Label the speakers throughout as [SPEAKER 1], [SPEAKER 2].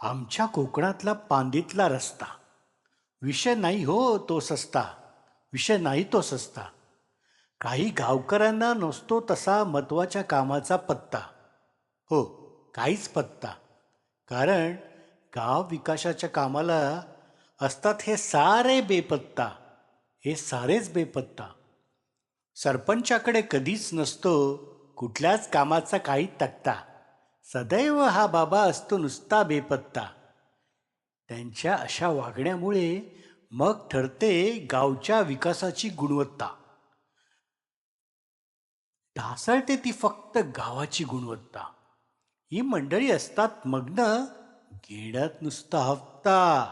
[SPEAKER 1] आमच्या कोकणातला पांदीतला रस्ता. विषय नाही हो तो सस्ता. विषय नाही तो सस्ता. काही गावकऱ्यांना नसतो तसा महत्त्वाच्या कामाचा पत्ता. हो काहीच पत्ता. कारण गाव विकासाच्या कामाला असतात हे सारे बेपत्ता. हे सारेच बेपत्ता. सरपंचाकडे कधीच नसतो कुठल्याच कामाचा काही तक्ता. सदैव हा बाबा असतो नुसता बेपत्ता. त्यांच्या अशा वागण्यामुळे मग ठरते गावच्या विकासाची गुणवत्ता. ढासळते ती फक्त गावाची गुणवत्ता. ही मंडळी असतात मग्न घेण्यात नुसता हप्ता.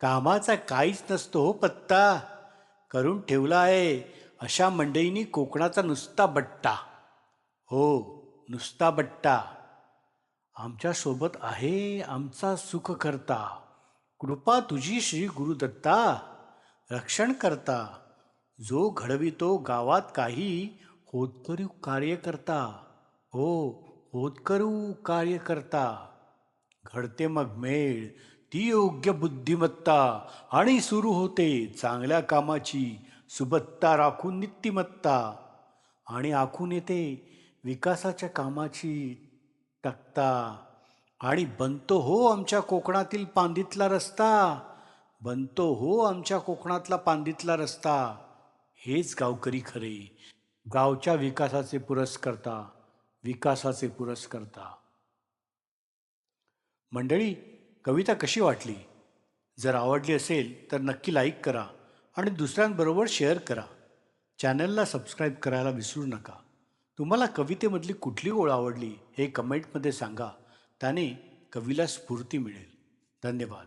[SPEAKER 1] कामाचा काहीच नसतो हो पत्ता. करून ठेवला आहे अशा मंडळींनी कोकणाचा नुसता बट्टा. हो नुसता बट्टा. आमच्यासोबत आहे आमचा सुख करता कृपा तुझी श्री गुरुदत्ता. रक्षण करता. जो घडवितो गावात काही होतकरू कार्य करता हो होतकरू कार्य करता घडते मग मेळ ती योग्य बुद्धिमत्ता. आणि सुरू होते चांगल्या कामाची सुबत्ता राखून नित्यमत्ता आणि आखून येते विकासाच्या कामाची तक्ता आणि बनतो हो आमच्या कोकणातील पांदीतला रस्ता. बनतो हो आमच्या कोकणातला पांदीतला रस्ता. हेच गावकरी खरे. गावच्या विकासाचे पुरस्कर्ता. विकासाचे पुरस्कर्ता. मंडळी कविता कशी वाटली? जर आवडली असेल तर नक्की लाईक करा आणि दुसऱ्यांबरोबर शेअर करा. चॅनलला सबस्क्राईब करायला विसरू नका. तुम्हाला कवितेमधली कुठली ओळ आवडली हे कमेंटमध्ये सांगा. त्याने कवीला स्फूर्ती मिळेल. धन्यवाद.